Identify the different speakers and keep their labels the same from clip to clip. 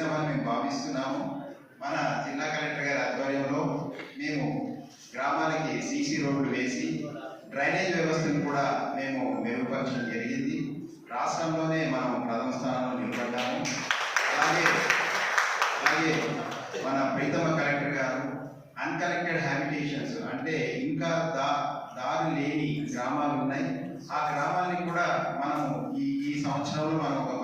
Speaker 1: చేసామని మేము భావిస్తున్నాము. మన జిల్లా కలెక్టర్ గారి ఆధ్వర్యంలో మేము గ్రామాలకి సీసీ రోడ్లు వేసి డ్రైనేజ్ వ్యవస్థను కూడా మేము మెరుగుపరచడం జరిగింది. రాష్ట్రంలోనే మనం ప్రథమ స్థానంలో నిలబడ్డాము. అలాగే అలాగే మన ప్రీతమ కలెక్టర్ గారు అన్కలెక్టెడ్ హ్యాబిటేషన్స్ అంటే ఇంకా దా దారి లేని గ్రామాలు ఉన్నాయి. ఆ గ్రామాన్ని కూడా మనము ఈ ఈ సంవత్సరంలో మనం ఒక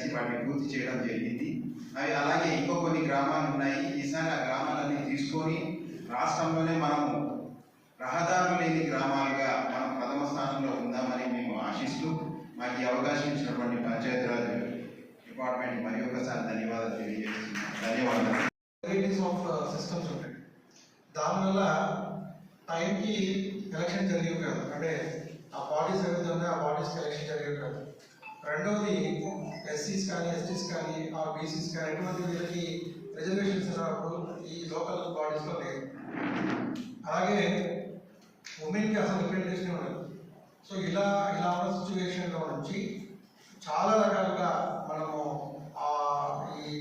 Speaker 1: కేటాయించి వాటిని పూర్తి చేయడం జరిగింది. అవి అలాగే ఇంకో కొన్ని గ్రామాలు ఉన్నాయి. ఈసారి ఆ గ్రామాలన్నీ తీసుకొని రాష్ట్రంలోనే మనము రహదారులు లేని గ్రామాలుగా మనం ప్రథమ స్థానంలో ఉందామని మేము ఆశిస్తూ మాకు ఈ అవకాశం ఇచ్చినటువంటి పంచాయతీరాజ్ డిపార్ట్మెంట్ మరి ఒకసారి ధన్యవాదాలు తెలియజేస్తున్నాం. ధన్యవాదాలు.
Speaker 2: ఆఫ్ సిస్టమ్స్ uh, ఉంటాయి. దానివల్ల టైంకి ఎలక్షన్ జరిగేవి కాదు. అంటే ఆ బాడీస్ జరుగుతుంటే ఆ బాడీస్కి ఎలక్షన్ జరిగేవి కాదు. రెండవది ఎస్సీస్ కానీ ఎస్టీస్ కానీ ఆ బీసీస్ కానీ ఎటువంటి వీళ్ళకి రిజర్వేషన్స్ ఉన్నప్పుడు ఈ లోకల్ బాడీస్లో లేదు అలాగే ఉమెన్కి అసలు రిప్రజెంటేషన్ ఉండదు సో ఇలా ఇలా ఉన్న సిచ్యువేషన్లో నుంచి చాలా రకాలుగా మనము ఈ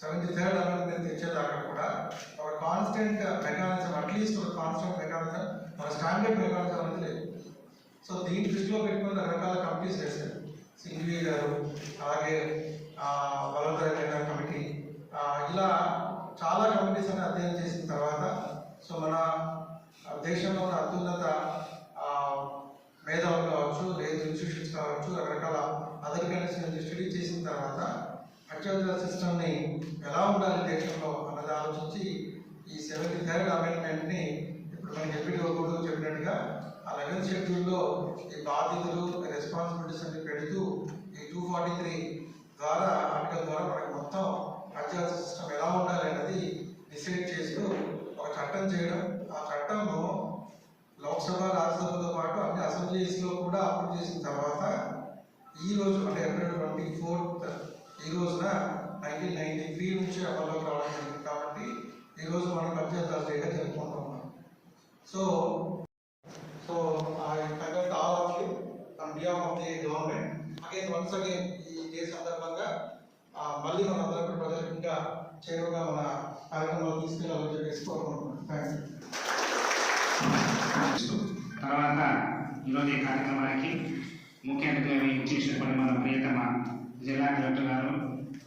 Speaker 2: సెవెంటీ థర్డ్ అమెండ్మెంట్ తెచ్చేదాకా కూడా ఒక కాన్స్టెంట్ మెకానిజం అట్లీస్ట్ ఒక కాన్స్టెంట్ మెకానిజం మన స్టాండర్డ్ మెకానిజం అనేది లేదు. సో దీన్ని దృష్టిలో పెట్టుకుని రకరకాల కంపెనీస్ వేశారు సింగ్లీ గారు అలాగే బలోదయ కమిటీ ఇలా చాలా కమిటీస్ అని అధ్యయనం చేసిన తర్వాత సో మన దేశంలో ఉన్న అత్యున్నత మేధావులు కావచ్చు లేదు ఇన్స్టిట్యూషన్స్ కావచ్చు రకరకాల అదర్ కండిషన్ స్టడీ చేసిన తర్వాత అత్యవసర సిస్టమ్ని ఎలా ఉండాలి దేశంలో అన్నది ఆలోచించి ఈ సెవెంటీ థర్డ్ అమెండ్మెంట్ని ఇప్పుడు మన డిప్యూటీ కూడా చెప్పినట్టుగా ఆ లెవెన్ షెడ్యూల్లో ఈ బాధ్యతలు రెస్పాన్సిబిలిటీస్ అన్ని పెడుతూ ఫార్టీ త్రీ ద్వారా ఆర్టికల్ ద్వారా మనకి మొత్తం అత్యవసర సిస్టమ్ ఎలా ఉండాలి అనేది డిసైడ్ చేస్తూ ఒక చట్టం చేయడం. ఆ చట్టంను లోక్సభ రాజ్యసభతో పాటు అన్ని అసెంబ్లీస్లో కూడా అప్రూవ్ చేసిన తర్వాత ఈ రోజు అంటే ఏప్రిల్ ట్వంటీ ఫోర్త్ ఈ రోజున నైన్టీన్ నైన్టీ త్రీ నుంచి అమల్లోకి రావడం జరిగింది. కాబట్టి ఈ రోజు మనం పంచాయత్ డేగా జరుపుకుంటున్నాం so the government again once again ఈ డే సందర్భంగా మళ్ళీ మన అందరూ ప్రజలకు ఇంకా చేరువగా మన కార్యక్రమాలు తీసుకెళ్ళాలని చెప్పేసి కోరుకుంటున్నాను.
Speaker 3: తర్వాత ఈరోజు ఈ కార్యక్రమానికి ముఖ్య అతిథిగా ఇచ్చేసినటువంటి మన ప్రియతమ జిల్లా కలెక్టర్ గారు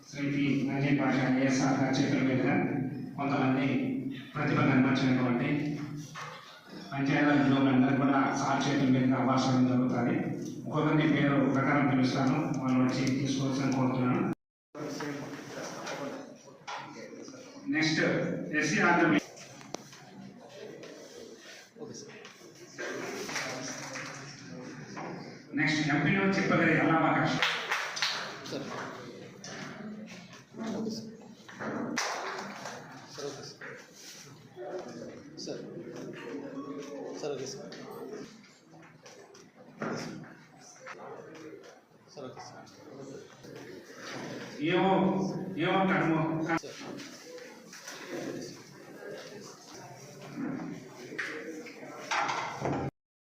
Speaker 3: శ్రీ పి రంజిత్ భాష ఏఎస్ఆర్ గారి చేతుల మీదుగా కూడా మీద చేతుల జరుగుతుంది. ఒక్కొక్కరిని పేరు ప్రకారం పిలుస్తాను. వాళ్ళు వచ్చి తీసుకోవాల్సిన కోరుతున్నాను. నెక్స్ట్ ఎస్సీ ఆంధ్రప్రదేశ్ నెక్స్ట్ ఎంపీలో చెప్పగలి అలావాకాశ్
Speaker 4: సార్ 你要你要
Speaker 3: 干什么
Speaker 4: 干